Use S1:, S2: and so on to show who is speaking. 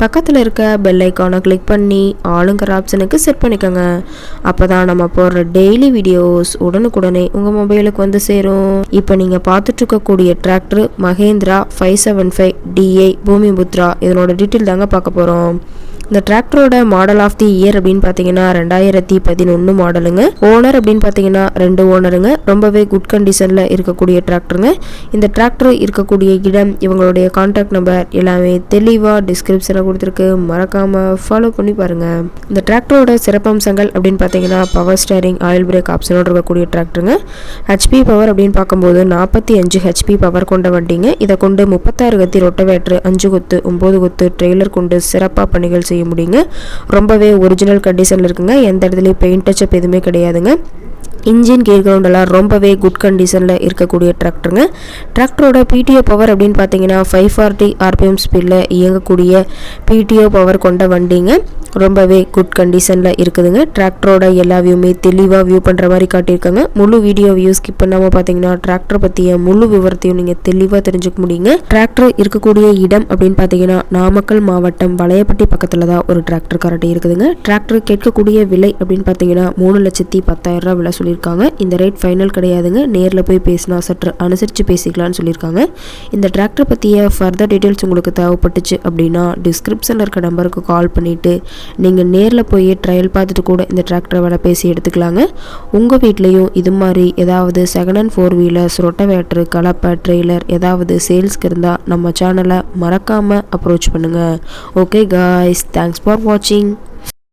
S1: பக்கத்தில் இருக்க பெல் ஐக்கானை கிளிக் பண்ணி ஆளுங்கிற ஆப்ஷனுக்கு செட் பண்ணிக்கோங்க. அப்போ தான் நம்ம போடுற டெய்லி வீடியோஸ் உடனுக்குடனே உங்கள் மொபைலுக்கு வந்து சேரும். இப்போ நீங்கள் பார்த்துட்டு இருக்கக்கூடிய tractor Mahindra five seven five DI Bhoomiputra. இதனோட டீட்டெயில் தாங்க பார்க்க போகிறோம் இந்த டிராக்டரோட மாடல் ஆஃப் தி இயர் அப்படின்னு பார்த்தீங்கன்னா ரெண்டாயிரத்தி பதினொன்று மாடலுங்க ஓனர் அப்படின்னு பார்த்தீங்கன்னா ரெண்டு ஓனருங்க ரொம்பவே குட் கண்டிஷனில் இருக்கக்கூடிய டிராக்டருங்க இந்த டிராக்டர் இருக்கக்கூடிய இடம் இவங்களுடைய கான்டாக்ட் நம்பர் எல்லாமே தெளிவாக டிஸ்கிரிப்ஷனில் கொடுத்துருக்கு. மறக்காமல் ஃபாலோ பண்ணி பாருங்கள் இந்த டிராக்டரோட சிறப்பம்சங்கள் அப்படின்னு பார்த்தீங்கன்னா பவர் ஸ்டேரிங் ஆயில் பிரேக் ஆப்ஷனோடு இருக்கக்கூடிய டிராக்டருங்க ஹெச்பி பவர் அப்படின்னு பார்க்கும்போது நாற்பத்தி அஞ்சு ஹெச்பி பவர் கொண்ட வண்டிங்க. இதை கொண்டு முப்பத்தாறு கத்தி ரொட்டவேட்ரு அஞ்சு கொத்து ஒம்பது கொத்து ட்ரெய்லர் கொண்டு சிறப்பாக பணிகள் செய்ய முடியுங்க. ரொம்பவே ஒரிஜினல் கண்டிஷனில் இருக்குங்க. எந்த இடத்துலையும் பெயிண்ட் டச்சப் எதுவுமே கிடையாதுங்க. இன்ஜின் கீர் கிரவுண்டெல்லாம் ரொம்பவே குட் கண்டிஷனில் இருக்கக்கூடிய டிராக்டருங்க டிராக்டரோட பிடிஓ பவர் அப்படின்னு பார்த்தீங்கன்னா ஃபைவ் ஃபார்ட்டி ஆர்பிஎம் ஸ்பீடில் இயங்கக்கூடிய பிடிஓ பவர் கொண்ட வண்டிங்க. ரொம்பவே குட் கண்டிஷனில் இருக்குதுங்க. டிராக்டரோட எல்லா வியூமே தெளிவாக வியூ பண்ணுற மாதிரி காட்டியிருக்காங்க. முழு வீடியோ வியூ ஸ்கிப் பண்ணாமல் பார்த்தீங்கன்னா டிராக்டர் பற்றிய முழு விவரத்தையும் நீங்கள் தெளிவாக தெரிஞ்சுக்க முடியுங்க. டிராக்டர் இருக்கக்கூடிய இடம் அப்படின்னு பார்த்தீங்கன்னா நாமக்கல் மாவட்டம் வளையப்பட்டி பக்கத்தில் தான் ஒரு டிராக்டர் கரட்டி இருக்குதுங்க. டிராக்டர் கேட்கக்கூடிய விலை அப்படின்னு பார்த்தீங்கன்னா மூணு லட்சத்தி பத்தாயிரம் ரூபா விலை சொல்லியிருக்காங்க. இந்த ரேட் ஃபைனல் கிடையாதுங்க. நேரில் போய் பேசினா சற்று அனுசரித்து பேசிக்கலாம்னு சொல்லியிருக்காங்க. இந்த டிராக்டர் பற்றிய ஃபர்தர் டீட்டெயில்ஸ் உங்களுக்கு தேவைப்பட்டுச்சு அப்படின்னா டிஸ்கிரிப்ஷனில் இருக்க நம்பருக்கு கால் பண்ணிவிட்டு நீங்கள் நேரில் போய் ட்ரையல் பார்த்துட்டு கூட இந்த டிராக்டரை வேலை பேசி எடுத்துக்கலாங்க. உங்கள் வீட்லேயும் இது மாதிரி ஏதாவது second hand four wheelers rotavator கலப்பை ட்ரெய்லர் ஏதாவது சேல்ஸ்க்கு இருந்தால் நம்ம சேனலை மறக்காமல் அப்ரோச் பண்ணுங்கள் ஓகே காய்ஸ் தேங்க்ஸ் ஃபார் வாட்சிங்